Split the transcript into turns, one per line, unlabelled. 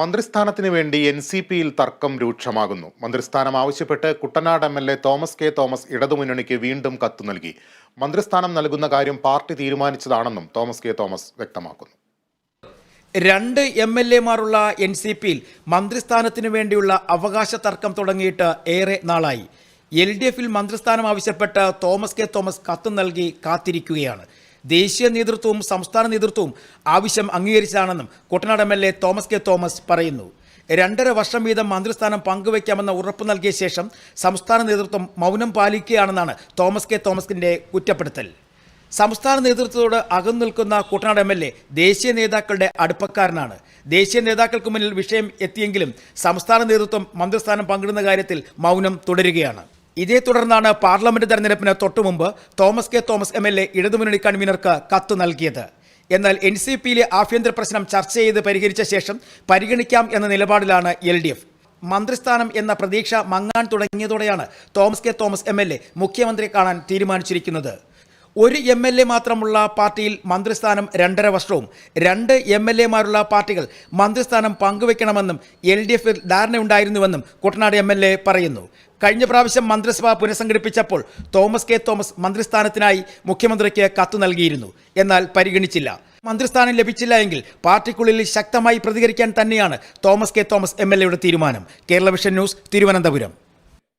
മന്ത്രിസ്ഥാനത്തിന് വേണ്ടി N C പിയിൽ തർക്കം രൂക്ഷമാകുന്നു. മന്ത്രിസ്ഥാനം ആവശ്യപ്പെട്ട് Kuttanad M L A Thomas K Thomas ഇടതുമുന്നണിക്ക് വീണ്ടും കത്തു നൽകി. മന്ത്രിസ്ഥാനം നൽകുന്ന കാര്യം പാർട്ടി തീരുമാനിച്ചതാണെന്നും തോമസ് കെ തോമസ് വ്യക്തമാക്കുന്നു.
രണ്ട് എം എൽ എമാരുള്ള എൻ സി പിയിൽ മന്ത്രിസ്ഥാനത്തിനു വേണ്ടിയുള്ള അവകാശ തർക്കം തുടങ്ങിയിട്ട് ഏറെ നാളായി. എൽ ഡി എഫിൽ മന്ത്രിസ്ഥാനം ആവശ്യപ്പെട്ട് തോമസ് കെ തോമസ് കത്ത് നൽകി കാത്തിരിക്കുകയാണ്. ദേശീയ നേതൃത്വവും സംസ്ഥാന നേതൃത്വവും ആവശ്യം അംഗീകരിച്ചതാണെന്നും Kuttanad M L A Thomas K Thomas പറയുന്നു. രണ്ടര വർഷം വീതം മന്ത്രിസ്ഥാനം പങ്കുവയ്ക്കാമെന്ന ഉറപ്പ് നൽകിയ ശേഷം സംസ്ഥാന നേതൃത്വം മൗനം പാലിക്കുകയാണെന്നാണ് തോമസ് കെ തോമസിന്റെ കുറ്റപ്പെടുത്തൽ. സംസ്ഥാന നേതൃത്വത്തോട് അകന്നു നിൽക്കുന്ന കുട്ടനാട് എം എൽ എ ദേശീയ നേതാക്കളുടെ അടുപ്പക്കാരനാണ്. ദേശീയ നേതാക്കൾക്ക് മുന്നിൽ വിഷയം എത്തിയെങ്കിലും സംസ്ഥാന നേതൃത്വം മന്ത്രിസ്ഥാനം പങ്കിടുന്ന കാര്യത്തിൽ മൗനം തുടരുകയാണ്. ഇതേ തുടർന്നാണ് പാർലമെന്റ് തെരഞ്ഞെടുപ്പിന് തൊട്ടുമുമ്പ് Thomas K Thomas M L A ഇടതുമുന്നണി കൺവീനർക്ക് കത്ത് നൽകിയത്. എന്നാൽ എൻ സി പിയിലെ ആഭ്യന്തര പ്രശ്നം ചർച്ച ചെയ്ത് പരിഹരിച്ച ശേഷം പരിഗണിക്കാം എന്ന നിലപാടിലാണ് എൽ ഡി എഫ്. മന്ത്രിസ്ഥാനം എന്ന പ്രതീക്ഷ മങ്ങാൻ തുടങ്ങിയതോടെയാണ് Thomas K Thomas M L A മുഖ്യമന്ത്രിയെ കാണാൻ തീരുമാനിച്ചിരിക്കുന്നത്. ഒരു എം എൽ എ മാത്രമുള്ള പാർട്ടിയിൽ മന്ത്രിസ്ഥാനം രണ്ടര വർഷവും രണ്ട് എം എൽ എമാരുള്ള പാർട്ടികൾ മന്ത്രിസ്ഥാനം പങ്കുവെക്കണമെന്നും എൽ ഡി എഫിൽ ധാരണയുണ്ടായിരുന്നുവെന്നും കുട്ടനാട് എം എൽ എ പറയുന്നു. കഴിഞ്ഞ പ്രാവശ്യം മന്ത്രിസഭ പുനഃസംഘടിപ്പിച്ചപ്പോൾ തോമസ് കെ തോമസ് മന്ത്രിസ്ഥാനത്തിനായി മുഖ്യമന്ത്രിക്ക് കത്ത് നൽകിയിരുന്നു. എന്നാൽ പരിഗണിച്ചില്ല. മന്ത്രിസ്ഥാനം ലഭിച്ചില്ല എങ്കിൽ പാർട്ടിക്കുള്ളിൽ ശക്തമായി പ്രതികരിക്കാൻ തന്നെയാണ് Thomas K Thomas M L എയുടെ തീരുമാനം. Kerala vision news Thiruvananthapuram.